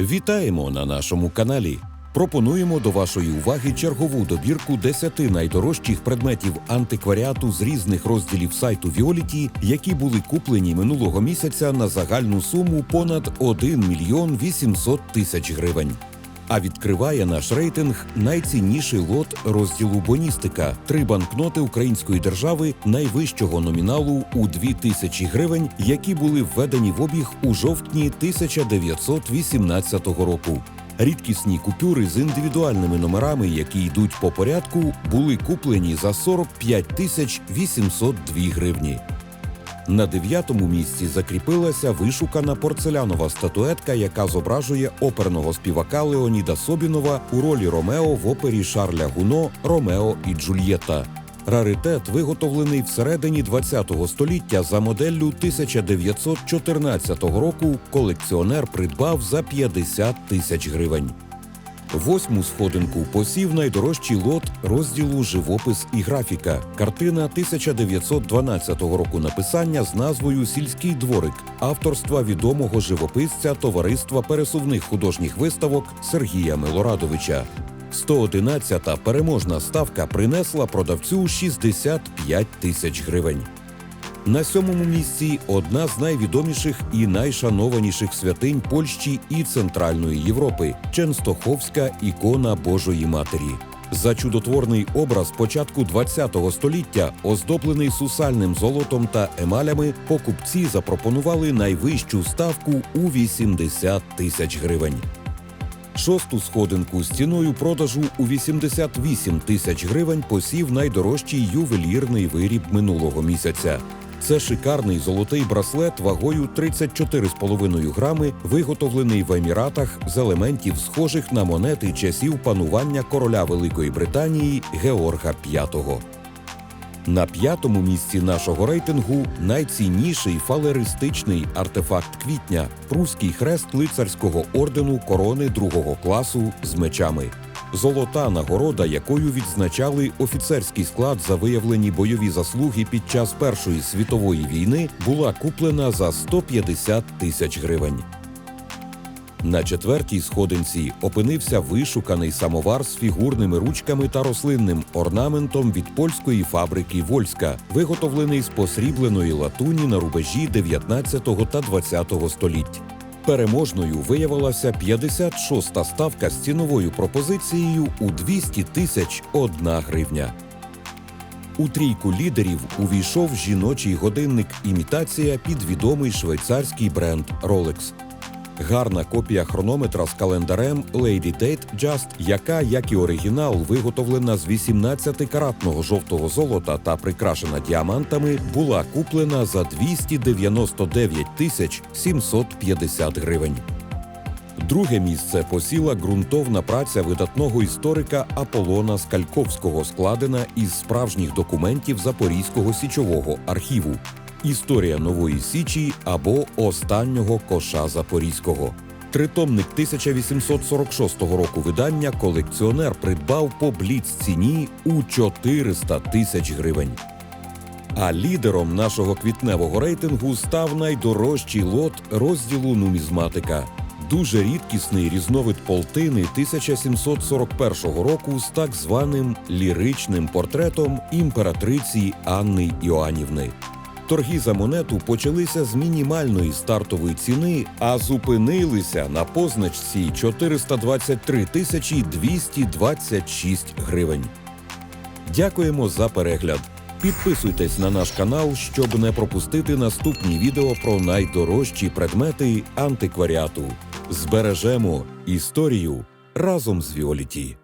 Вітаємо на нашому каналі. Пропонуємо до вашої уваги чергову добірку 10 найдорожчих предметів антикваріату з різних розділів сайту Віоліті, які були куплені минулого місяця на загальну суму понад 1 мільйон 800 тисяч гривень. А відкриває наш рейтинг найцінніший лот розділу Боністика три банкноти української держави найвищого номіналу у 2 тисячі гривень, які були введені в обіг у жовтні 1918 року. Рідкісні купюри з індивідуальними номерами, які йдуть по порядку, були куплені за 45 тисяч 802 гривні. На дев'ятому місці закріпилася вишукана порцелянова статуетка, яка зображує оперного співака Леоніда Собінова у ролі Ромео в опері Шарля Гуно Ромео і Джульєта. Раритет виготовлений всередині ХХ століття за моделлю 1914 року. Колекціонер придбав за 50 тисяч гривень. Восьму сходинку посів найдорожчий лот розділу Живопис і графіка. Картина 1912 року написання з назвою Сільський дворик авторства відомого живописця Товариства пересувних художніх виставок Сергія Милорадовича. 111-та переможна ставка принесла продавцю 65 тисяч гривень. На сьомому місці одна з найвідоміших і найшанованіших святинь Польщі і Центральної Європи Ченстоховська ікона Божої Матері. За чудотворний образ початку ХХ століття, оздоблений сусальним золотом та емалями, покупці запропонували найвищу ставку у 80 тисяч гривень. Шосту сходинку з ціною продажу у 88 тисяч гривень посів найдорожчий ювелірний виріб минулого місяця. Це шикарний золотий браслет вагою 34,5 грами, виготовлений в Еміратах з елементів, схожих на монети часів панування короля Великої Британії Георга V. На п'ятому місці нашого рейтингу найцінніший фалеристичний артефакт квітня прусський хрест лицарського ордену корони другого класу з мечами. Золота нагорода, якою відзначали офіцерський склад за виявлені бойові заслуги під час Першої світової війни, була куплена за 150 тисяч гривень. На четвертій сходинці опинився вишуканий самовар з фігурними ручками та рослинним орнаментом від польської фабрики Вольська, виготовлений з посрібленої латуні на рубежі 19 та 20 століть. Переможною виявилася 56-та ставка з ціновою пропозицією у 200 тисяч одна гривня. У трійку лідерів увійшов жіночий годинник імітація під відомий швейцарський бренд Rolex. Гарна копія хронометра з календарем Lady Date Just, яка, як і оригінал, виготовлена з 18-каратного жовтого золота та прикрашена діамантами, була куплена за 299 тисяч 750 гривень. Друге місце посіла ґрунтовна праця видатного історика Аполлона Скальковського, складена із справжніх документів Запорізького січового архіву. Історія нової січі або останнього коша Запорізького. Тритомник 1846 року видання колекціонер придбав по бліц ціні у 400 тисяч гривень. А лідером нашого квітневого рейтингу став найдорожчий лот розділу нумізматика. Дуже рідкісний різновид полтини 1741 року з так званим ліричним портретом імператриці Анни Іоанівни. Торги за монету почалися з мінімальної стартової ціни, а зупинилися на позначці 423 тисячі 226 гривень. Дякуємо за перегляд. Підписуйтесь на наш канал, щоб не пропустити наступні відео про найдорожчі предмети антикваріату. Збережемо історію разом з Віоліті.